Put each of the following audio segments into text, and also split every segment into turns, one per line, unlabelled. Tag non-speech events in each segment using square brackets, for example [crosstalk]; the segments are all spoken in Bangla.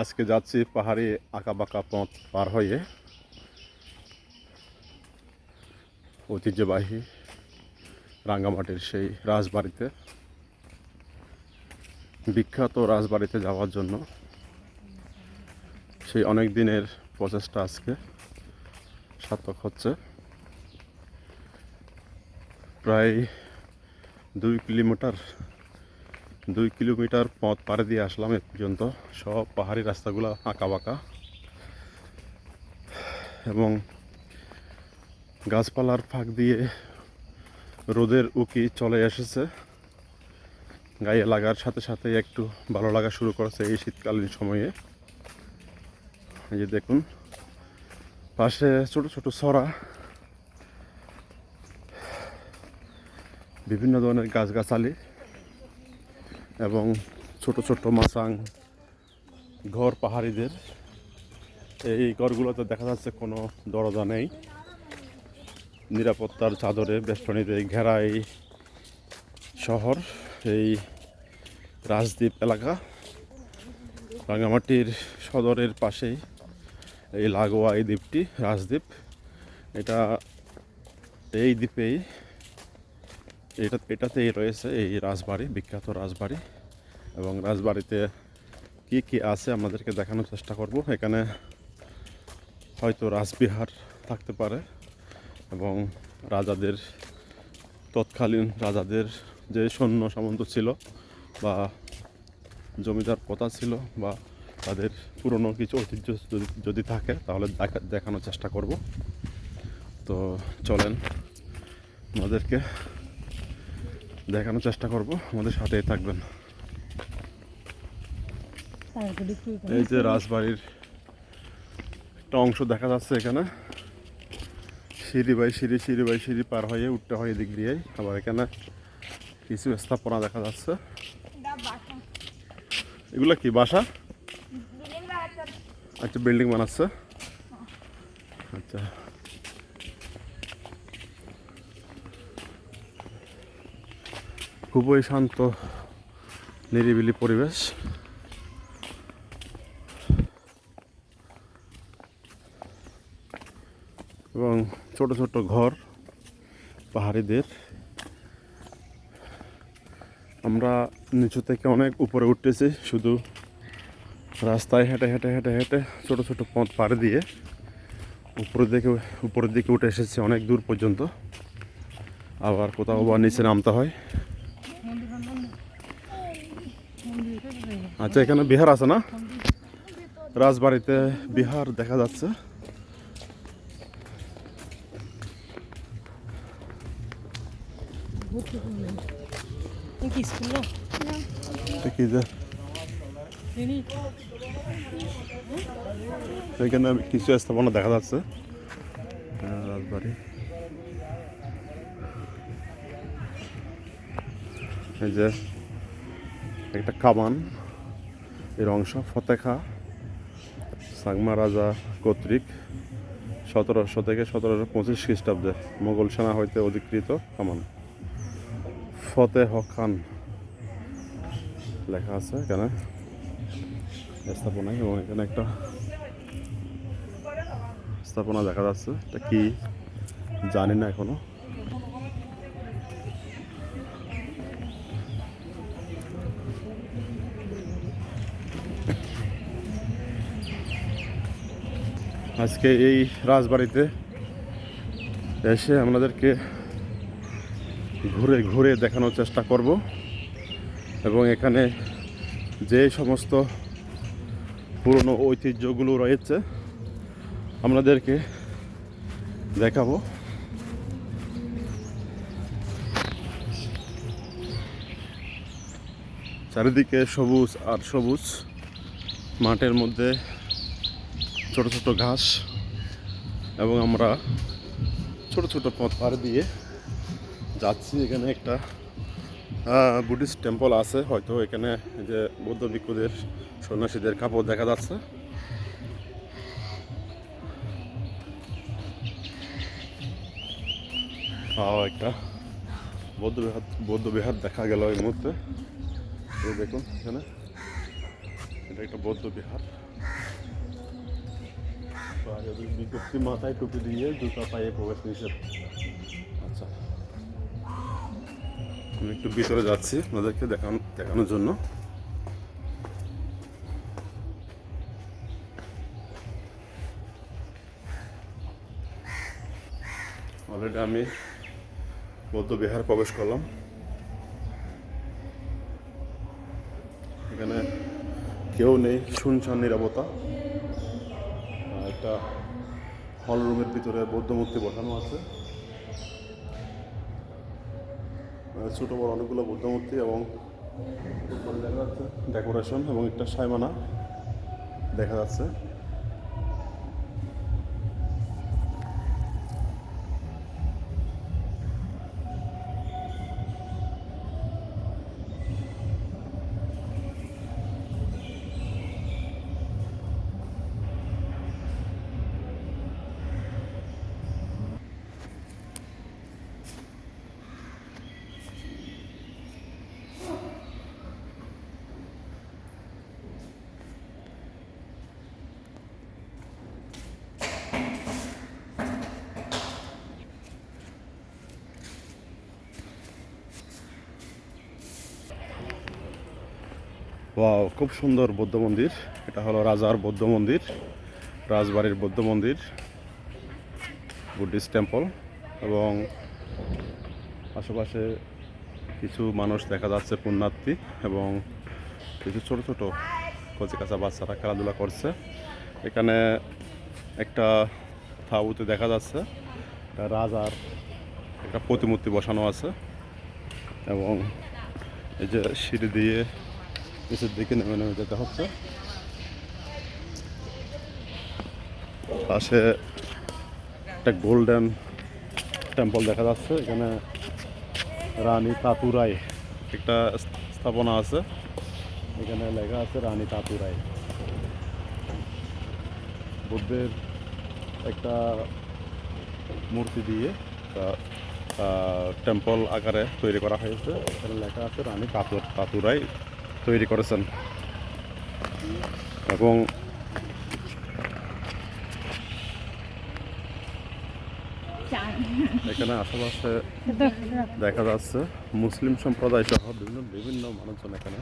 আজকে যাচ্ছি পাহাড়ি বাঁকা পথ পার হয়ে। ঐতিহ্যবাহী রাঙ্গামাটির সেই রাজবাড়িতে। বিখ্যাত রাজবাড়িতে যাওয়ার জন্য সেই অনেক দিনের প্রচেষ্টা আজকে সার্থক হচ্ছে। প্রায় দুই কিলোমিটার দুই কিলোমিটার পথ পাড়ে দিয়ে আসলাম এ পর্যন্ত। সব পাহাড়ি রাস্তাগুলো আঁকা বাঁকা এবং গাছপালার ফাঁক দিয়ে রোদের উকি চলে এসেছে। গায়ে লাগার সাথে সাথে একটু ভালো লাগা শুরু করেছে এই শীতকালীন সময়ে। এই যে দেখুন, পাশে ছোট ছোট সরা বিভিন্ন ধরনের গাছগাছালি। এবং ছোট ছোট মাসাং ঘর পাহাড়িদের। এই ঘরগুলোতে দেখা যাচ্ছে কোনো দরজা নেই। নিরাপত্তার চাদরে বেষ্টনীতে ঘেরা এই শহর, এই রাজদ্বীপ এলাকা। রাঙামাটির সদরের পাশেই এই লাগোয়া এই দ্বীপটি, রাজদ্বীপ। এটা এই দ্বীপেই এটা, এটাতেই রয়েছে এই রাজবাড়ি, বিখ্যাত রাজবাড়ি। এবং রাজবাড়িতে কি কি আছে আমাদেরকে দেখানোর চেষ্টা করব। এখানে হয়তো রাজবিহার থাকতে পারে এবং রাজাদের, তৎকালীন রাজাদের যে সৈন্য সামন্ত ছিল বা জমিদার কথা ছিল বা তাদের পুরনো কিছু ঐতিহ্য যদি থাকে, তাহলে দেখা, দেখানোর চেষ্টা করব। তো চলেন আমাদেরকে দেখানোর চেষ্টা করব। আমাদের সাথেই থাকবেন। এই যে রাজবাড়ির একটা অংশ দেখা যাচ্ছে এখানে। সিঁড়ি বাই সিঁড়ি সিঁড়ি বাই সিঁড়ি পার হয়ে উঠতে হয় এদিক দিয়ে। আবার এখানে কিছু স্থাপনা দেখা যাচ্ছে। এগুলো কি বাসা? আচ্ছা বিল্ডিং বানাচ্ছে। আচ্ছা। খুবই শান্ত, নিরিবিলি পরিবেশ। এবং ছোট ছোট ঘর, পাহাড়িদের। আমরা নিচু থেকে অনেক উপরে উঠতেছি, শুধু রাস্তায় হেঁটে হেঁটে হেঁটে হেঁটে ছোট ছোট পথ পাড়ে দিয়ে উপরের দিকে উপরের দিকে উঠে এসেছি অনেক দূর পর্যন্ত। আবার কোথাও বা নিচে নামতে হয়। আচ্ছা এখানে বিহার আছে না? রাজবাড়িতে বিহার দেখা যাচ্ছে। এখানে কিছু স্থাপনা দেখা যাচ্ছে। রাজবাড়ি। এই যে একটা কামান। এর অংশ ফতেখা সাংমা রাজা কর্তৃক সতেরোশো থেকে সতেরোশো পঁচিশ খ্রিস্টাব্দে মোগল সেনা হইতে অধিকৃত কামান। ফতেহ খান লেখা আছে এখানে। স্থাপনায় এবং এখানে একটা স্থাপনা দেখা যাচ্ছে। এটা কি জানি না এখনও। আজকে এই রাজবাড়িতে এসে আপনাদেরকে ঘুরে ঘুরে দেখানোর চেষ্টা করব এবং এখানে যে সমস্ত পুরনো ঐতিহ্যগুলো রয়েছে, আপনাদেরকে দেখাবো। চারিদিকে সবুজ আর সবুজ, মাঠের মধ্যে ছোট ছোট ঘাস এবং আমরা ছোট ছোট পথ পার দিয়ে যাচ্ছি। এখানে একটা বুদ্ধিস্ট টেম্পল আছে। হয়তো এখানে যে বৌদ্ধ ভিক্ষুদের, সন্ন্যাসীদের কাপড় দেখা যাচ্ছে। একটা বৌদ্ধ বিহার বৌদ্ধ বিহার দেখা গেল এই মুহূর্তে। দেখুন এখানে, এটা একটা বৌদ্ধ বিহার। পায়ে বিজ্ঞপ্তি মাথায় টুপি দিয়ে জুতা পায়ে প্রবেশ নিষেধ। আচ্ছা। আমি একটু ভিতরে যাচ্ছি ওদেরকে দেখানো দেখানোর জন্য। অলরেডি আমি বৌদ্ধ বিহার প্রবেশ করলাম। এখানে কেউ নেই শুনশান নিরাপত্তা একটা হল রুমের ভিতরে বৌদ্ধ মূর্তি বসানো আছে। ছোট বড় অনেকগুলো বৌদ্ধ মূর্তি এবং দেখা যাচ্ছে ডেকোরেশন এবং একটা সাইমানা দেখা যাচ্ছে। ওয়াও খুব সুন্দর বৌদ্ধ মন্দির। এটা হলো রাজার বৌদ্ধ মন্দির, রাজবাড়ির বৌদ্ধ মন্দির বুদ্ধিস্ট টেম্পল এবং আশেপাশে কিছু মানুষ দেখা যাচ্ছে, পুণ্যার্থী এবং কিছু ছোট ছোট কচি কাঁচা বাচ্চারা খেলাধুলা করছে। এখানে একটা তাঁবুতে দেখা যাচ্ছে রাজার একটা প্রতিমূর্তি বসানো আছে এবং এই যে সিঁড়ি দিয়ে নিচের দিকে নেমে নেমে যেতে হচ্ছে। পাশে একটা গোল্ডেন টেম্পল দেখা যাচ্ছে, এখানে রানী তাতুরাই একটা স্থাপনা আছে। এখানে লেখা আছে রানী তাতুরাই। বুদ্ধের একটা মূর্তি দিয়ে টেম্পল আকারে তৈরি করা হয়েছে। এখানে লেখা আছে রানী তাতুর তাতুরাই তৈরি করেছেন। এবং এখানে আশেপাশে দেখা যাচ্ছে, মুসলিম সম্প্রদায় সহ বিভিন্ন বিভিন্ন মানুষজন এখানে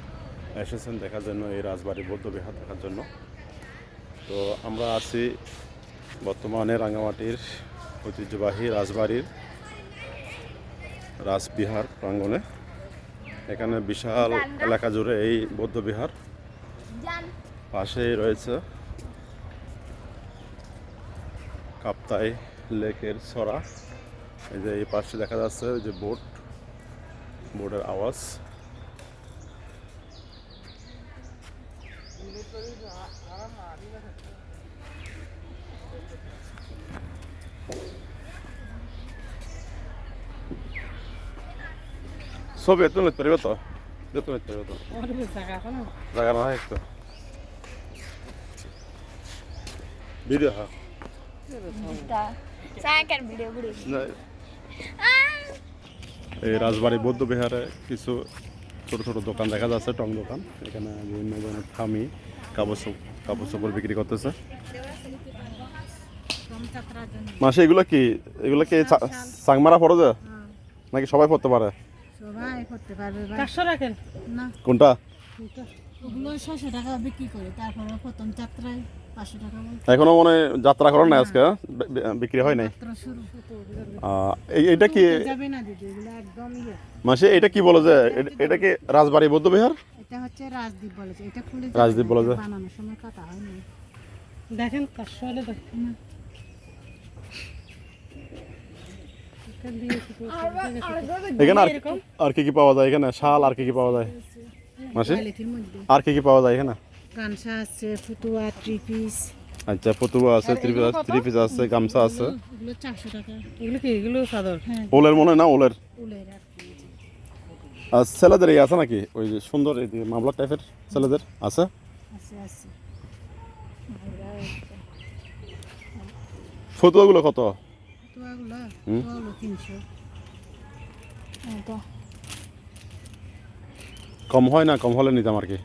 এসেছেন দেখার জন্য, এই রাজবাড়ি বৌদ্ধ বিহার দেখার জন্য। তো আমরা আছি বর্তমানে রাঙামাটির ঐতিহ্যবাহী রাজবাড়ির রাজবিহার প্রাঙ্গণে। এখানে বিশাল এলাকা জুড়ে এই বৌদ্ধ বিহার। পাশেই রয়েছে কাপ্তাই লেকের ছড়া এই যে এই পাশে দেখা যাচ্ছে যে বোট বোটের আওয়াজ। পারিব তো পারিব তো
জায়গা
না একটু ভিডিও হ্যাঁ এই রাজবাড়ি বৌদ্ধ বিহারে কিছু ছোট ছোট দোকান দেখা যাচ্ছে টং দোকান এখানে বিভিন্ন ধরনের থামি কাপড় চোপ- কাপড় চোপড় বিক্রি করতেছে মাসে এগুলো কি এগুলো কি পড়ে যায় নাকি সবাই পড়তে পারে
সবাই করতে পারবে ভাই।
চারশো রাখেন।
কোনটা?
ওগুলো ছশো টাকা বিক্রি করে তারপরে প্রথম যাত্রায় পাঁচশো টাকা বল
এখনও মনে যাত্রা করেন না আজকে হ্যাঁ? বিক্রি হয় নাই? এইটা কি
যাবে না দিদি এগুলো একদম ইয়ে।
মাসে এটা কি বলে যে এটা কি রাজবাড়ি বৌদ্ধ বিহার?
এটা হচ্ছে রাজদ্বীপ বলেছে এটা খুলে
রাজদ্বীপ বলে
বানানোর সময় কাটা হয়নি।
দেখেন চারশো হলে দেখেন এটা দিয়েছি তো, দেখেছি।
এখানে আর আর কি কি পাওয়া যায় এখানে? শাল আর কি কি পাওয়া যায়? মাসে? আর কি কি পাওয়া যায় এখানে?
গামছা আছে ফুতুয়া থ্রি পিস
আচ্ছা ফতুয়া আছে থ্রি পিস থ্রি পিস আছে গামছা আছে।
ওগুলো চারশো টাকা।
এগুলো কি? এগুলো চাদর?
হ্যাঁ।
ওলের মনে হয় না? ওলের?
উলের আর
ছেলেদের আছে নাকি? ওই যে সুন্দর এই মামলা টাইপের ছেলেদের আছে?
আছে আছে।
ফতুয়াগুলো কত? কম হয় না? কম হলে নিতাম আর কি।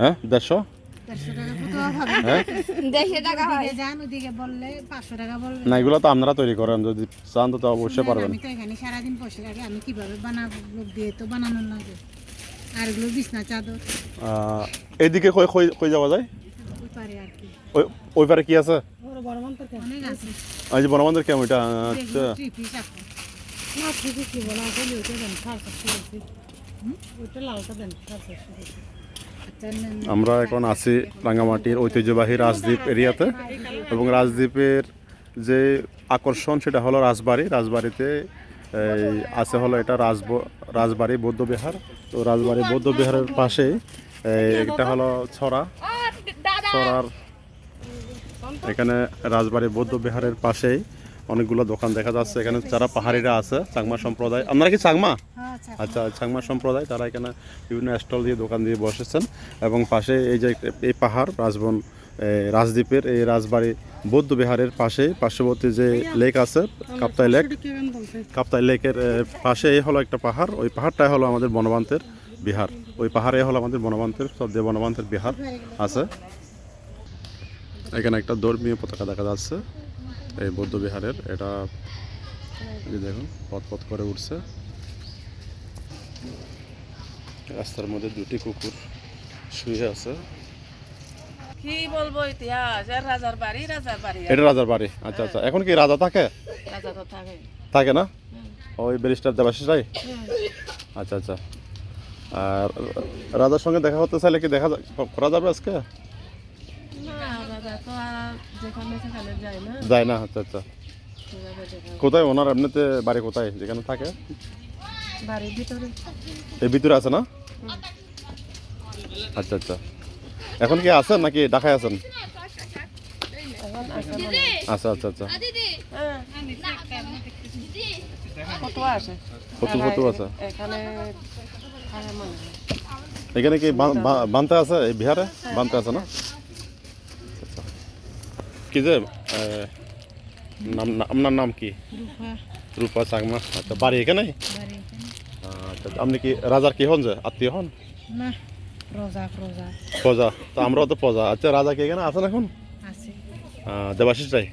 হ্যাঁ? দেড়শো? হ্যাঁ?
দেড়শো টাকা হয়।
ওদিকে যান ওদিকে বললে পাঁচশো টাকা বলবে।
না এগুলো তো আপনারা তৈরি করেন। যদি চান তো অবশ্যই পারবেন।
আমি তো এখানে সারাদিন বসে থাকি আমি কীভাবে বানাবো লোক দিয়ে তো বানানো লাগে। আর এগুলো বিছনা চাদর।
আহ, কই কই কই যাওয়া যায়?
ওই পারে আর কি।
ওই ওই পারে কি আছে?
ওর বড় মন্ত্র
অনেক আছে।
যে বনবন্ধের কেমন? এটা আচ্ছা।
না ঠিকই কি বলা আছে ওইটা দেন সার চারশো ওইটা লালটা দেন সার চারশো বেশি
আচ্ছা।
আমরা এখন আছি রাঙ্গামাটির ঐতিহ্যবাহী রাজদ্বীপ এরিয়াতে এবং রাজদ্বীপের যে আকর্ষণ সেটা হলো রাজবাড়ি। রাজবাড়িতে আছে হলো এটা রাজব রাজবাড়ি বৌদ্ধবিহার তো রাজবাড়ি বৌদ্ধবিহারের পাশে এটা হলো ছড়া। ছড়ার এখানে রাজবাড়ি বৌদ্ধ বিহারের পাশেই অনেকগুলো দোকান দেখা যাচ্ছে। এখানে যারা পাহাড়িরা আছে চাংমা সম্প্রদায়। আপনারা কি চাংমা
হ্যাঁ, আচ্ছা
চাংমা সম্প্রদায় তারা এখানে বিভিন্ন স্টল দিয়ে দোকান দিয়ে বসেছেন। এবং পাশে এই যে এই পাহাড় রাজবন রাজদ্বীপের এই রাজবাড়ি বৌদ্ধ বিহারের পাশে পার্শ্ববর্তী যে লেক আছে কাপ্তাই লেক কাপ্তাই লেকের পাশে এই হলো একটা পাহাড়। ওই পাহাড়টাই হলো আমাদের বনবান্তের বিহার। ওই পাহাড়ে হলো আমাদের বনবান্তের শ্রদ্ধেয় বনবান্তের বিহার আছে। এখানে একটা ধর্মীয় পতাকা দেখা যাচ্ছে এই বৌদ্ধ বিহারের। এটা দেখুন পথ পথ করে উঠছে। রাস্তার মধ্যে দুটি কুকুর শুয়ে আছে।
কি বলব ইতিহাস আর রাজার বাড়ি রাজার বাড়ি
এটা রাজার বাড়ি আচ্ছা আচ্ছা। এখন কি রাজা থাকে?
রাজা তো থাকে।
থাকে না? ওই ব্যারিস্টার দেবাশিস রায় আচ্ছা আচ্ছা। আর রাজার সঙ্গে দেখা করতে চাইলে কি দেখা করা যাবে আজকে
না রাজা তো আর যেখানে সেখানে যায় না।
আচ্ছা আচ্ছা। কোথায়? ওনার এমনিতে বাড়ি কোথায়? যেখানে থাকে?
বাড়ির ভিতরে।
এই ভিতরে আছে না? আচ্ছা আচ্ছা। এখন কি আছেন নাকি ঢাকায় আছেন?
হয়।
আচ্ছা আচ্ছা আচ্ছা।
হ্যাঁ।
ফটো ফটো আছে।
এখানে মনে হয়।
কি বান- বানতে আছে এই বিহারে? বানতে আছে না। কি যে নাম আপনার নাম কি?
রূপা।
চাকমা। আচ্ছা বাড়ি এখানে? আচ্ছা আপনি কি রাজার কি হন যে? আত্মীয় হন? প্রজা তো আমরাও তো প্রজা। আচ্ছা রাজা কি এখানে আছেন এখন? দেবাশিস রায়?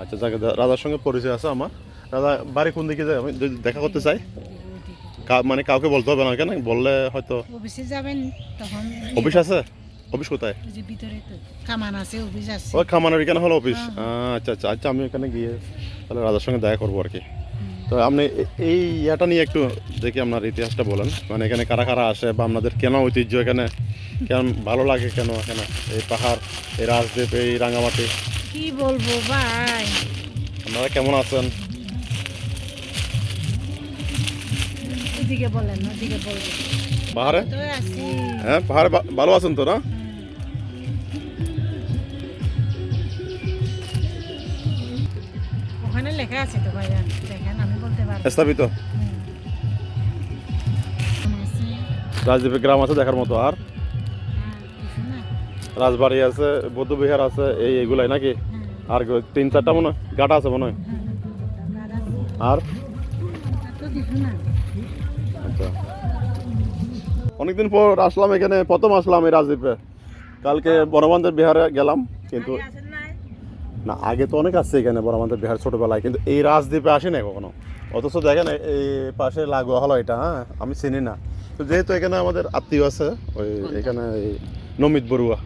আচ্ছা যাকে রাজার সঙ্গে পরিচয় আছে আমার। রাজা বাড়ি কোন দিকে যায়? আমি যদি দেখা করতে চাই। মানে কাউকে বলতে হবে না কেন? বললে হয়তো
অফিসে যাবেন তখন।
অফিস আছে? অফিস কোথায়?
যে ভিতরে তো কামান আছে অফিস আছে।
ওই খামানের এখানে হলো অফিস? আচ্ছা আচ্ছা আচ্ছা আমি এখানে গিয়ে তাহলে রাজার সঙ্গে দেখা করব আর কি। তো আপনি এই ইয়েটা নিয়ে একটু দেখি আপনার ইতিহাসটা বলেন। মানে এখানে কারা কারা আসে বা আপনাদের কেন ঐতিহ্য এখানে? কেন ভালো লাগে কেন এখানে? এই পাহাড় এই রাজদ্বীপ এই রাঙামাটি?
কি বলব ভাই?
আপনারা কেমন আছেন?
বলেন
পাহাড়ে? হ্যাঁ পাহাড়ে ভালো আছেন তো না?
আছে তো ভাইয়া দেখেন আমি বলতে পারব।
স্থাপিত। গ্রাম আছে। দেখার মতো আর?
না
রাজবাড়ি আছে বৌদ্ধবিহার আছে এই এগুলাই নাকি?
হ্যাঁ,
আর তিন চারটা মনে হয় গাটা আছে মনে হয়?
হ্যাঁ, আর?
আচ্ছা। অনেকদিন পর আসলাম এখানে প্রথম আসলাম এই রাজদ্বীপে। কালকে বনবন্ধের বিহারে গেলাম কিন্তু না আগে তো অনেক আসছে এখানে বনবন্ধের বিহার ছোটবেলায় কিন্তু এই রাজদ্বীপে আসি না কখনো। অথচ দেখেন এই- পাশে লাগোয়া হলো এটা হ্যাঁ আমি চিনি না। তো যেহেতু এখানে আমাদের আত্মীয় আছে ওই এখানে এই নমিত বড়ুয়া।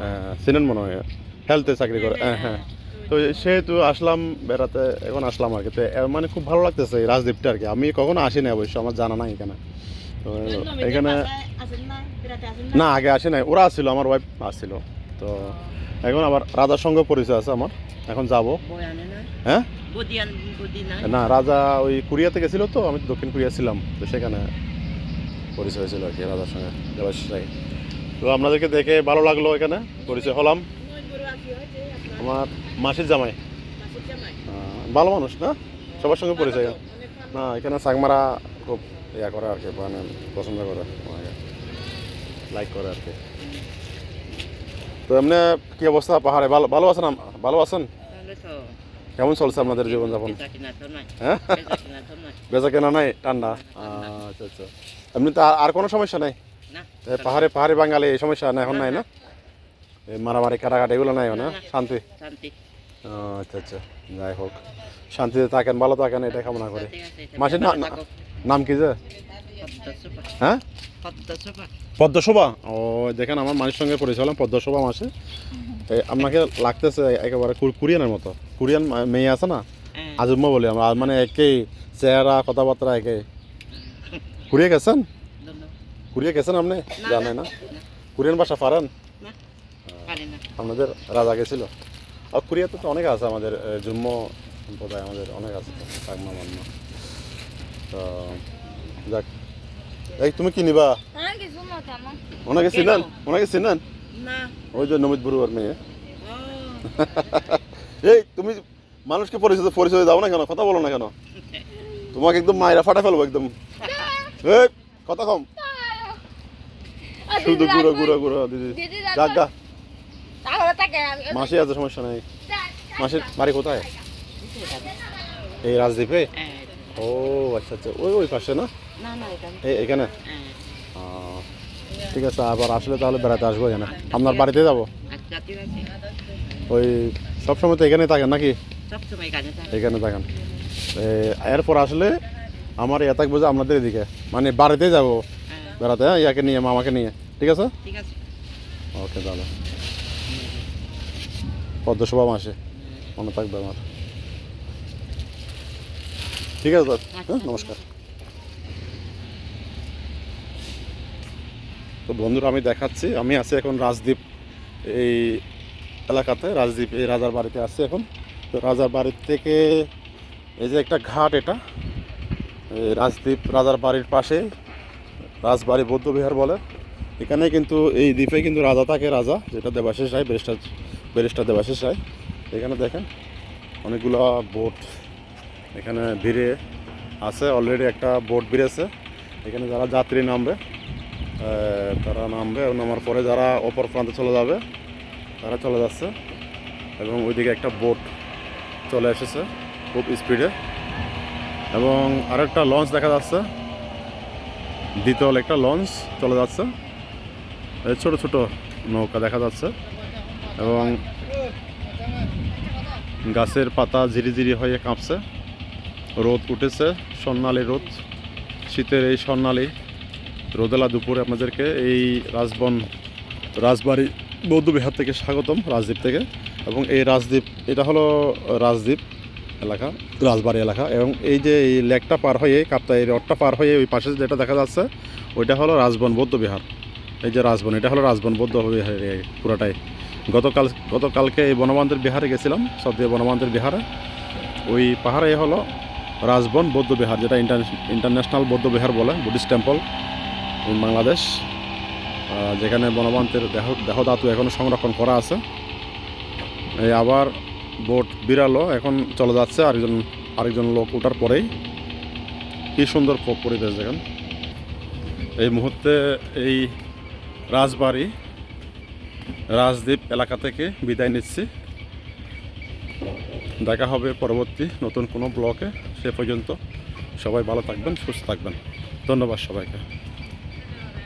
হ্যাঁ চিনেন মনে হয় হেলথে চাকরি করে হ্যাঁ হ্যাঁ। তো সেহেতু আসলাম বেড়াতে এখন আসলাম আর কি। তো মানে খুব ভালো লাগতেছে এই রাজদ্বীপটা আর কি। আমি কখনো আসিনি অবশ্য আমার জানা নাই এখানে। তো এখানে না আগে আসে নাই ওরা আসছিল আমার ওয়াইফ আসছিল তো এখন আবার রাজার সঙ্গে পরিচয় আছে আমার। এখন যাব। হ্যাঁ?
না
রাজা ওই কোরিয়াতে গেছিল তো আমি দক্ষিণ কোরিয়া ছিলাম তো সেখানে পরিচয় হয়েছিল আর কি রাজার সঙ্গে তো আপনাদেরকে দেখে ভালো লাগল এখানে পরিচয় হলাম। আমার মাসির জামাই। ভালো মানুষ না? সবার সঙ্গে পরিচয়। না এখানে সাংমারা খুব ইয়া করে আর কি মানে পছন্দ করে। লাইক করে আর কি। তো এমনি কি অবস্থা? পাহাড়ে ভালো ভালো আছেন ভালো আছেন? কেমন চলছে আপনাদের জীবনযাপন? হ্যাঁ? বেচা কেনা নাই? ঠান্ডা? আচ্ছা আচ্ছা। এমনি তো আর- কোনো সমস্যা নাই? পাহাড়ে পাহাড়ি বাঙালি এই সমস্যা না এখন নাই না? মারামারি কাটাকাটি এগুলো নাই না শান্তি? আচ্ছা আচ্ছা। যাই হোক। শান্তিতে থাকেন ভালো থাকেন এটা কামনা করি। মাসির নাম কি যে? হ্যাঁ?
পদ্মা সোপা
পদ্মশোভা ও দেখেন আমার মায়ের সঙ্গে পরিচয় হলাম পদ্মশোভা মাসে। আপনাকে লাগতেছে একেবারে কুর- কোরিয়ানের মতো। কোরিয়ান মেয়ে আছে না?
হ্যাঁ।
আজুম্মা বলি আমরা। মানে একেই চেহারা কথাবার্তা একে। কুরিয়া গেছেন। কুরিয়া গেছেন আপনি? জানেন না? কোরিয়ান ভাষা পারেন আপনাদের রাজা গেছিল। আর কোরিয়াতে তো অনেক আছে আমাদের জুম্ম সম্প্রদায় আমাদের অনেক আছে তো যাক। এই তুমি কি নিবা. ওনাকে চিনেন? ওনাকে চিনেন? ওই যে নমিত বড়ুয়ার মেয়ে। [laughs] এই তুমি মানুষকে পরিচয় পরিচয় দাও না কেন? কথা বলো না কেন? তোমাকে একদম মায়েরা ফাটা ফেলব একদম। এই কথা কম। শুধু গুঁড়ো গুঁড়ো গুঁড়ো দিদি।
দিদি
যাক গা মাসি আছে সমস্যা নাই। মাসির বাড়ি কোথায়? এই রাজদ্বীপে?
হ্যাঁ।
ও আচ্ছা আচ্ছা। ওই ওই পাশে না?
না না এখানে
এই এখানে?
হ্যাঁ।
ঠিক আছে আবার আসলে তাহলে বেড়াতে আসব এখানে। আপনার বাড়িতে যাব?
আচ্ছা
ওই সবসময় তো এখানে থাকেন নাকি?
এখানে
থাকেন। এরপর আসলে আমার ইয়ে থাকব যে আপনাদের এদিকে। মানে বাড়িতে যাব।
হ্যাঁ।
বেড়াতে হ্যাঁ ইয়াকে নিয়ে মামাকে নিয়ে। ঠিক আছে?
ঠিক আছে।
ওকে তাহলে। পদ্মসভা মাসে। মনে থাকবে আমার। ঠিক আছে দাদা হ্যাঁ নমস্কার। তো বন্ধুরা, আমি দেখাচ্ছি। আমি আছি এখন রাজদ্বীপ এই এলাকাতে, রাজদ্বীপ এই রাজার বাড়িতে আছি এখন। তো রাজার বাড়ির থেকে এই যে একটা ঘাট এটা, এই রাজদ্বীপ রাজার বাড়ির পাশে, রাজবাড়ি বৌদ্ধবিহার বলে। এখানে কিন্তু এই দ্বীপে কিন্তু রাজা থাকে, রাজা, যেটা দেবাশিস রায়, ব্যারিস্টার ব্যারিস্টার দেবাশিস রায়। এখানে দেখেন অনেকগুলো বোট এখানে ভিড়ে আছে অলরেডি একটা বোট ভিড়েছে। এখানে যারা যাত্রী নামবে তারা নামবে এবং নামার পরে যারা অপর প্রান্তে চলে যাবে, তারা চলে যাচ্ছে এবং ওইদিকে একটা বোট চলে এসেছে খুব স্পিডে এবং আরেকটা লঞ্চ দেখা যাচ্ছে দ্বিতল একটা লঞ্চ চলে যাচ্ছে। ছোট ছোট নৌকা দেখা যাচ্ছে এবং গাছের পাতা ঝিরিঝিরি হয়ে কাঁপছে। রোদ উঠেছে, স্বর্ণালী রোদ, শীতের এই স্বর্ণালী রোদেলা দুপুরে আপনাদেরকে এই রাজবন, রাজবাড়ি বৌদ্ধবিহার থেকে স্বাগতম, রাজদ্বীপ থেকে। এবং এই রাজদ্বীপ, এটা হলো রাজদ্বীপ এলাকা, রাজবাড়ি এলাকা। এবং এই যে এই লেকটা পার হয়ে কাপ্তা এই রডটা পার হয়ে ওই পাশে যেটা দেখা যাচ্ছে, ওইটা হলো রাজবন বৌদ্ধবিহার। এই যে রাজবন, এটা হলো রাজবন বৌদ্ধ বিহার এই পুরোটাই। গতকাল, গতকালকে এই বনবান্ধের বিহারে গেছিলাম সদ্য বনবান্ধের বিহারে। ওই পাহাড়ে হলো রাজবন বৌদ্ধ বিহার যেটা ইন্টারন্যাশনাল বৌদ্ধ বিহার বলে, বুদ্ধিস্ট টেম্পল। ইন বাংলাদেশ যেখানে বনবান্তের দেহ দেহধাতু এখনও সংরক্ষণ করা আছে। এই আবার বোট বিড়ালও এখন চলে যাচ্ছে, আরেকজন আরেকজন লোক ওঠার পরেই। কি সুন্দর পরিবেশ দেখেন। এই মুহূর্তে এই রাজবাড়ি, রাজদ্বীপ এলাকা থেকে বিদায় নিচ্ছি। দেখা হবে পরবর্তী নতুন কোনো ব্লকে সে পর্যন্ত সবাই ভালো থাকবেন, সুস্থ থাকবেন। ধন্যবাদ সবাইকে।